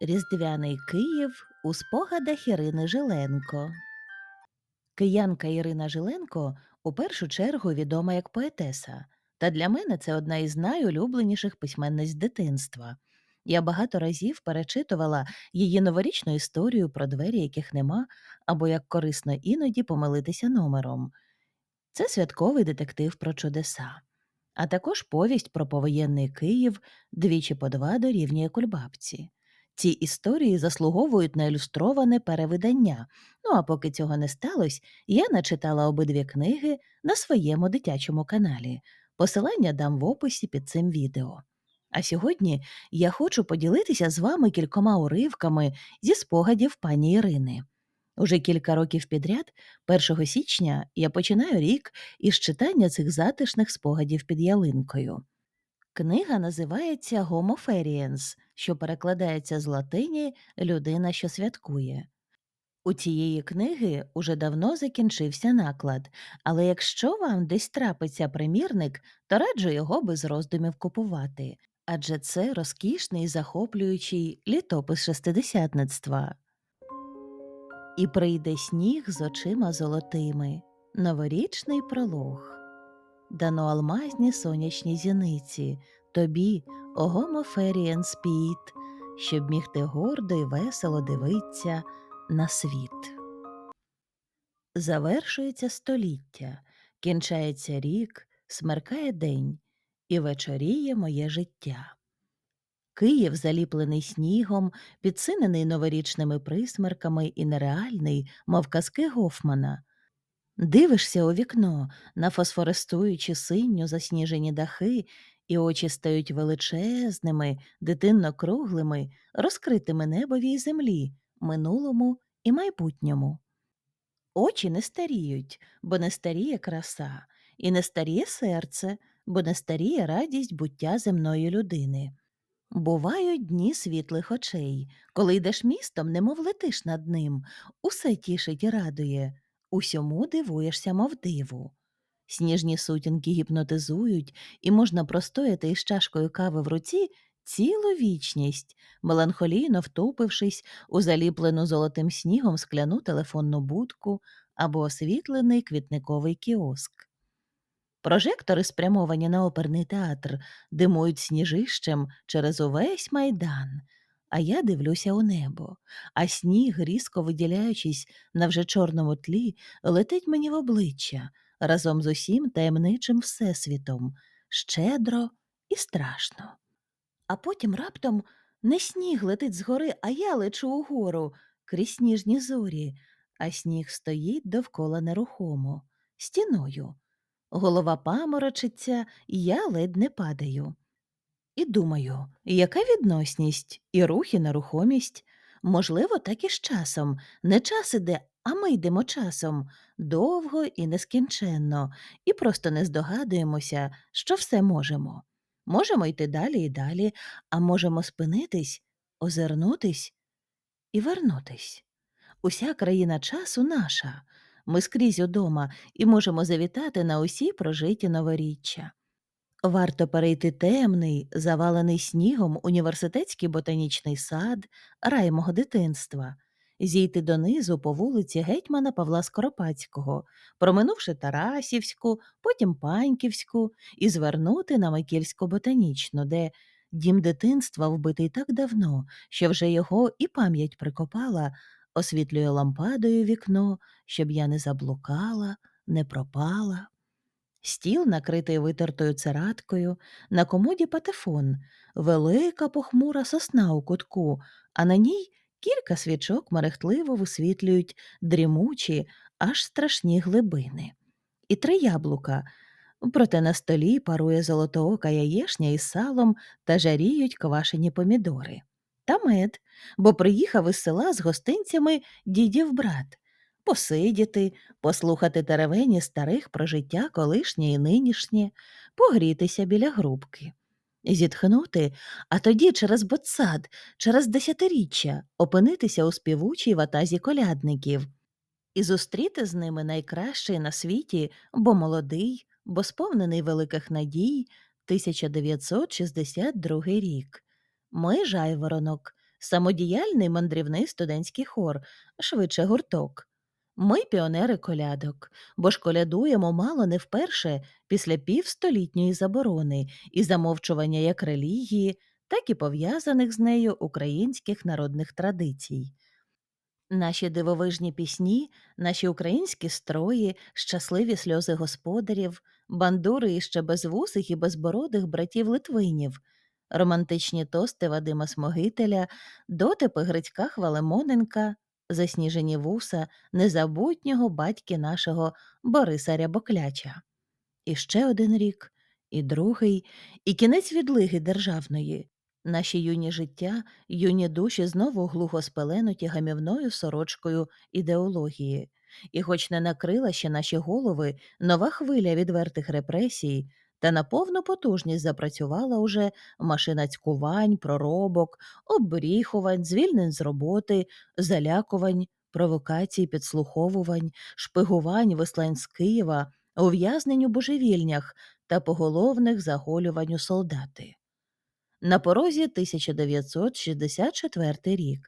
Різдвяний Київ у спогадах Ірини Жиленко. Киянка Ірина Жиленко у першу чергу відома як поетеса, та для мене це одна із найулюбленіших письменниць дитинства. Я багато разів перечитувала її новорічну історію про двері, яких нема, або як корисно іноді помилитися номером. Це святковий детектив про чудеса, а також повість про повоєнний Київ двічі по два дорівнює кульбабці. Ці історії заслуговують на ілюстроване перевидання. Ну а поки цього не сталося, я начитала обидві книги на своєму дитячому каналі. Посилання дам в описі під цим відео. А сьогодні я хочу поділитися з вами кількома уривками зі спогадів пані Ірини. Уже кілька років підряд, 1 січня, я починаю рік із читання цих затишних спогадів під ялинкою. Книга називається Feriens, що перекладається з латині Людина, що святкує. У цієї книги уже давно закінчився наклад, але якщо вам десь трапиться примірник, то раджу його без роздумів купувати, адже це розкішний захоплюючий літопис шестидесятництва. І прийде сніг з очима золотими, новорічний пролог. Дано алмазні сонячні зіниці, тобі, ого ферієн спіт, щоб міг ти гордо й весело дивиться на світ. Завершується століття, кінчається рік, смеркає день, і вечоріє моє життя. Київ, заліплений снігом, підсинений новорічними присмерками і нереальний, мов казки Гофмана. Дивишся у вікно на фосфорестуючі синьо засніжені дахи, і очі стають величезними, дитинно круглими, розкритими небовій землі, минулому і майбутньому. Очі не старіють, бо не старіє краса, і не старіє серце, бо не старіє радість буття земної людини. Бувають дні світлих очей, коли йдеш містом, немов летиш над ним, усе тішить і радує, усьому дивуєшся, мов диву. Сніжні сутінки гіпнотизують, і можна простояти із чашкою кави в руці цілу вічність, меланхолійно втупившись у заліплену золотим снігом скляну телефонну будку або освітлений квітниковий кіоск. Прожектори, спрямовані на оперний театр, димують сніжищем через увесь майдан. А я дивлюся у небо, а сніг, різко виділяючись на вже чорному тлі, летить мені в обличчя разом з усім таємничим всесвітом, щедро і страшно. А потім раптом не сніг летить згори, а я лечу угору крізь сніжні зорі, а сніг стоїть довкола нерухомо, стіною. Голова паморочиться, і я ледь не падаю. І думаю, яка відносність і рух, і нерухомість? Можливо, так і з часом. Не час іде, а ми йдемо часом довго і нескінченно, і просто не здогадуємося, що все можемо. Можемо йти далі і далі, а можемо спинитись, озирнутись і вернутись. Уся країна часу наша. Ми скрізь удома і можемо завітати на усі прожиті новоріччя. Варто перейти темний, завалений снігом університетський ботанічний сад, рай мого дитинства, зійти донизу по вулиці гетьмана Павла Скоропадського, проминувши Тарасівську, потім Паньківську, і звернути на Микільську ботанічну, де дім дитинства вбитий так давно, що вже його і пам'ять прикопала, освітлює лампадою вікно, щоб я не заблукала, не пропала. Стіл, накритий витертою цераткою, на комоді патефон, велика похмура сосна у кутку, а на ній кілька свічок мерехтливо висвітлюють дрімучі, аж страшні глибини. І три яблука. Проте на столі парує золотоока яєшня із салом та жаріють квашені помідори. Та мед, бо приїхав із села з гостинцями дідів брат посидіти, послухати теревені старих про життя колишнє і нинішнє, погрітися біля грубки, зітхнути, а тоді через ботсад, через десятиріччя опинитися у співучій ватазі колядників і зустріти з ними найкращий на світі, бо молодий, бо сповнений великих надій, 1962 рік. Ми жайворонок, самодіяльний мандрівний студентський хор, швидше гурток. Ми піонери колядок, бо ж колядуємо мало не вперше після півстолітньої заборони і замовчування як релігії, так і пов'язаних з нею українських народних традицій. Наші дивовижні пісні, наші українські строї, щасливі сльози господарів, бандури іще безвусих і безбородих братів Литвинів, романтичні тости Вадима Смогителя, дотипи Грицька Хвалемоненка, засніжені вуса незабутнього батьки нашого Бориса Рябокляча. І ще один рік, і другий, і кінець відлиги державної. Наші юні життя, юні душі знову глухо спеленуті гамівною сорочкою ідеології. І хоч не накрила ще наші голови нова хвиля відвертих репресій, та на повну потужність запрацювала уже машина цькувань, проробок, оббріхувань, звільнень з роботи, залякувань, провокацій, підслуховувань, шпигувань, вислань з Києва, ув'язнень у божевільнях та поголовних заголювань у солдати. На порозі 1964 рік,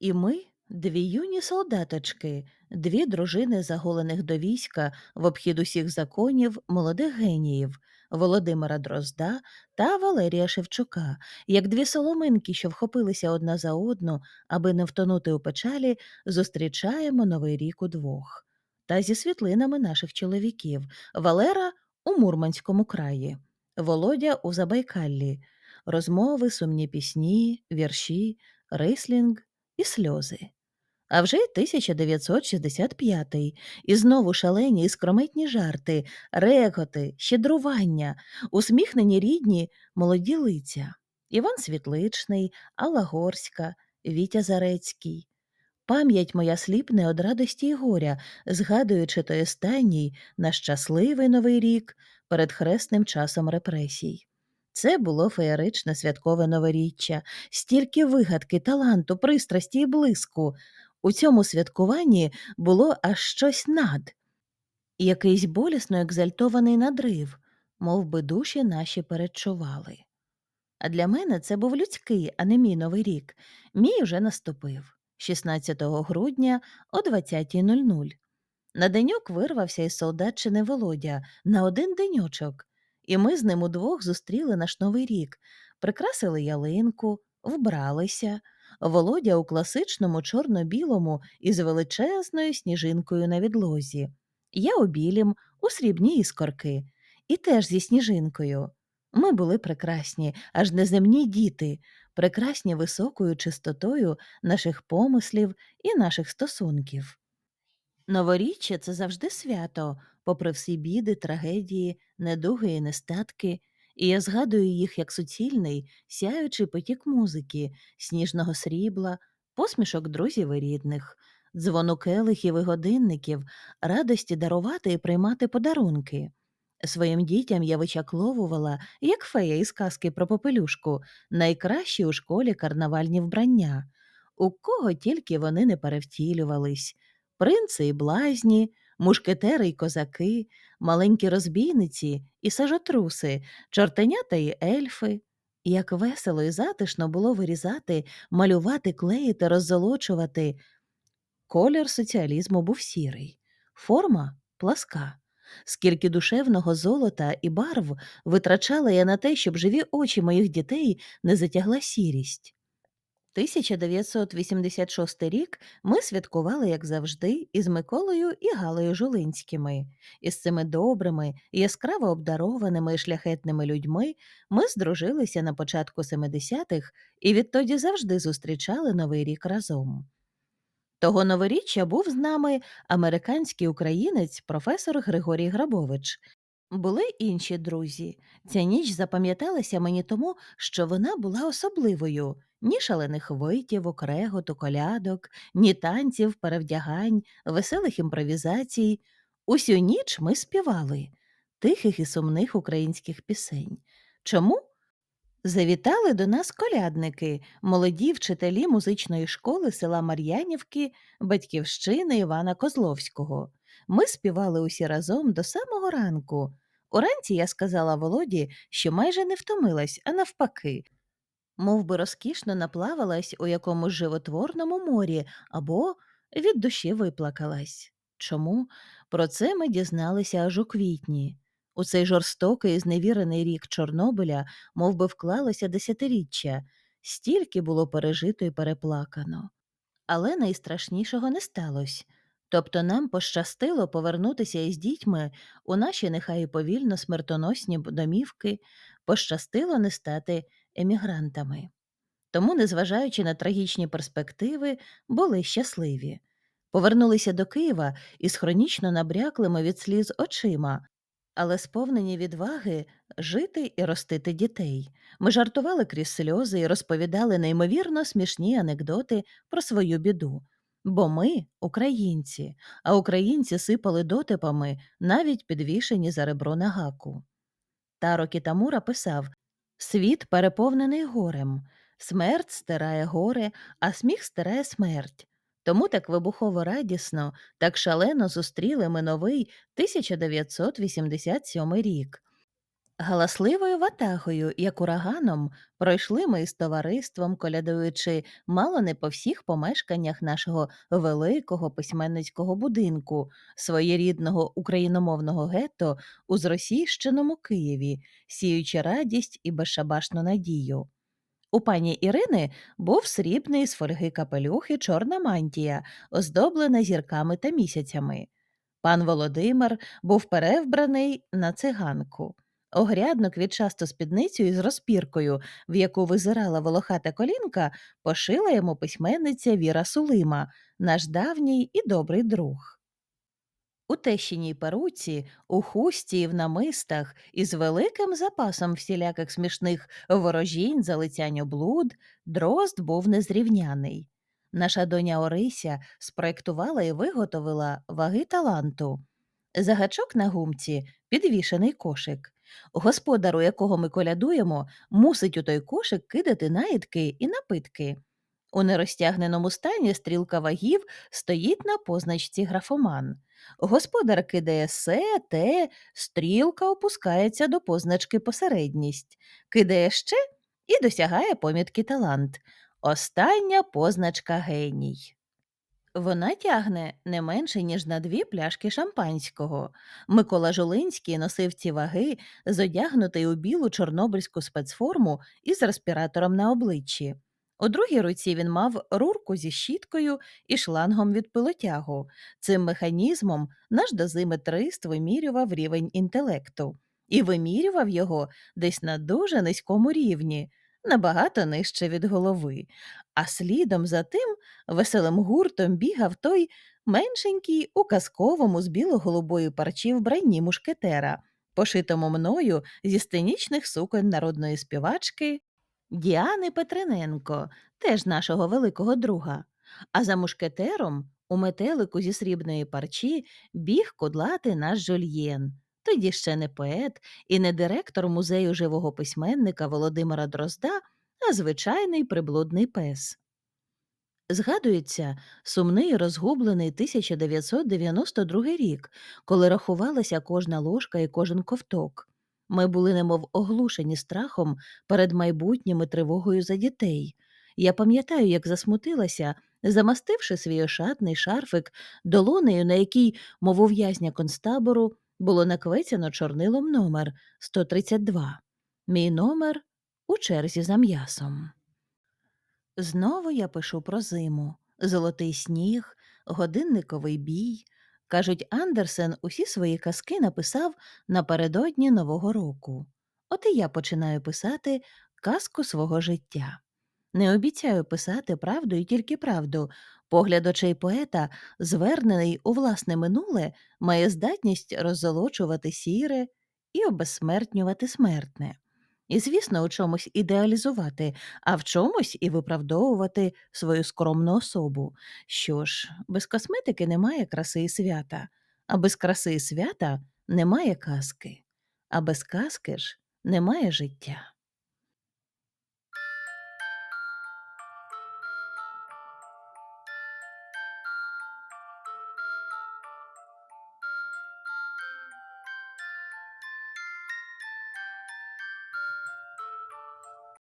і ми, дві юні солдаточки, дві дружини заголених до війська в обхід усіх законів молодих геніїв Володимира Дрозда та Валерія Шевчука, як дві соломинки, що вхопилися одна за одну, аби не втонути у печалі, зустрічаємо новий рік удвох. Та зі світлинами наших чоловіків Валера у Мурманському краї, Володя у Забайкаллі, розмови, сумні пісні, вірші, рислінг і сльози. А вже й 1965 і знову шалені і скрометні жарти, рекоти, щедрування, усміхнені рідні молоді лиця. Іван Світличний, Алла Горська, Вітя Зарецький. Пам'ять моя сліпне од радості й горя, згадуючи той останній на щасливий новий рік перед хресним часом репресій. Це було феєричне святкове новоріччя, стільки вигадки, таланту, пристрасті і блиску. У цьому святкуванні було аж щось над, якийсь болісно екзальтований надрив, мов би душі наші передчували. А для мене це був людський, а не мій новий рік. Мій уже наступив 16 грудня о 20.00. На деньок вирвався із солдатчини Володя на один деньочок, і ми з ним удвох зустріли наш новий рік, прикрасили ялинку, вбралися. Володя у класичному чорно-білому із величезною сніжинкою на відлозі. Я у білім, у срібній іскорки, і теж зі сніжинкою. Ми були прекрасні, аж неземні діти, прекрасні високою чистотою наших помислів і наших стосунків. Новоріччя це завжди свято, попри всі біди, трагедії, недуги і нестатки, і я згадую їх як суцільний, сяючий потік музики, сніжного срібла, посмішок друзів і рідних, дзвону келихів і годинників, радості дарувати і приймати подарунки. Своїм дітям я вичакловувала, як фея із казки про попелюшку, найкращі у школі карнавальні вбрання, у кого тільки вони не перевтілювались принци і блазні, мушкетери й козаки, маленькі розбійниці і сажотруси, чортенята й ельфи. Як весело і затишно було вирізати, малювати, клеїти, роззолочувати. Колір соціалізму був сірий, форма пласка. Скільки душевного золота і барв витрачала я на те, щоб живі очі моїх дітей не затягла сірість. 1986 рік ми святкували, як завжди, із Миколою і Галею Жулинськими. Із цими добрими, яскраво обдарованими і шляхетними людьми ми здружилися на початку 70-х і відтоді завжди зустрічали Новий рік разом. Того новоріччя був з нами американський українець професор Григорій Грабович. Були інші друзі. Ця ніч запам'яталася мені тому, що вона була особливою ні шалених витівок, реготу, колядок, ні танців, перевдягань, веселих імпровізацій. Усю ніч ми співали тихих і сумних українських пісень. Чому? Завітали до нас колядники, молоді вчителі музичної школи села Мар'янівки, батьківщини Івана Козловського. Ми співали усі разом до самого ранку. Уранці я сказала Володі, що майже не втомилась, а навпаки. мов би розкішно наплавалась у якомусь животворному морі або від душі виплакалась. Чому? Про це ми дізналися аж у квітні. У цей жорстокий і зневірений рік Чорнобиля мов би, вклалося десятиріччя, стільки було пережито і переплакано. Але найстрашнішого не сталося. Тобто нам пощастило повернутися із дітьми у наші нехай і повільно смертоносні домівки, пощастило не стати емігрантами. Тому, незважаючи на трагічні перспективи, були щасливі. Повернулися до Києва із хронічно набряклими від сліз очима, але сповнені відваги жити і ростити дітей. Ми жартували крізь сльози і розповідали неймовірно смішні анекдоти про свою біду. Бо ми українці, а українці сипали дотипами, навіть підвішені за ребро на гаку. Таро Кітамура писав: Світ переповнений горем, смерть стирає горе, а сміх стирає смерть. Тому так вибухово радісно, так шалено зустріли ми новий 1987 рік. Галасливою ватагою, як ураганом, пройшли ми із товариством, колядуючи мало не по всіх помешканнях нашого великого письменницького будинку, своєрідного україномовного гетто у зросійщеному Києві, сіючи радість і безшабашну надію. У пані Ірини був срібний з фольги капелюх і чорна мантія, оздоблена зірками та місяцями. Пан Володимир був перевбраний на циганку. Огрядну квітчасту спідницю із розпіркою, в яку визирала волохата колінка, пошила йому письменниця Віра Сулима, наш давній і добрий друг. У тещиній перуці, у хусті і в намистах, із великим запасом всіляких смішних ворожінь, залицянь облуд, дрозд був незрівняний. Наша доня Орися спроектувала і виготовила ваги таланту. За гачок на гумці підвішений кошик. Господар, у якого ми колядуємо, мусить у той кошик кидати наїдки і напитки. У нерозтягненому стані стрілка вагів стоїть на позначці графоман. Господар кидає се, те, стрілка опускається до позначки посередність, кидає ще і досягає помітки талант. Остання позначка геній. Вона тягне не менше, ніж на дві пляшки шампанського. Микола Жолинський носив ці ваги, зодягнутий у білу чорнобильську спецформу із респіратором на обличчі. У другій руці він мав рурку зі щіткою і шлангом від пилотягу. Цим механізмом наш дозиметрист вимірював рівень інтелекту і вимірював його десь на дуже низькому рівні, набагато нижче від голови. А слідом за тим веселим гуртом бігав той меншенький у казковому з біло-голубої парчі вбранні мушкетера, пошитому мною зі сценічних суконь народної співачки Діани Петриненко, теж нашого великого друга. А за мушкетером у метелику зі срібної парчі біг кудлати наш жульєн. Тоді ще не поет і не директор музею живого письменника Володимира Дрозда, а звичайний приблудний пес. Згадується сумний розгублений 1992 рік, коли рахувалася кожна ложка і кожен ковток. Ми були немов оглушені страхом перед майбутнім і тривогою за дітей. Я пам'ятаю, як засмутилася, замастивши свій ошатний шарфик долонею, на якій, мов у в'язня концтабору, було наквецяно чорнилом номер 132. Мій номер у черзі за м'ясом. Знову я пишу про зиму, золотий сніг, годинниковий бій. Кажуть, Андерсен усі свої казки написав напередодні Нового року. От і я починаю писати казку свого життя. Не обіцяю писати правду і тільки правду. Погляд очей поета, звернений у власне минуле, має здатність роззолочувати сіре і обезсмертнювати смертне. І, звісно, у чомусь ідеалізувати, а в чомусь і виправдовувати свою скромну особу. Що ж, без косметики немає краси і свята, а без краси і свята немає казки, а без казки ж немає життя.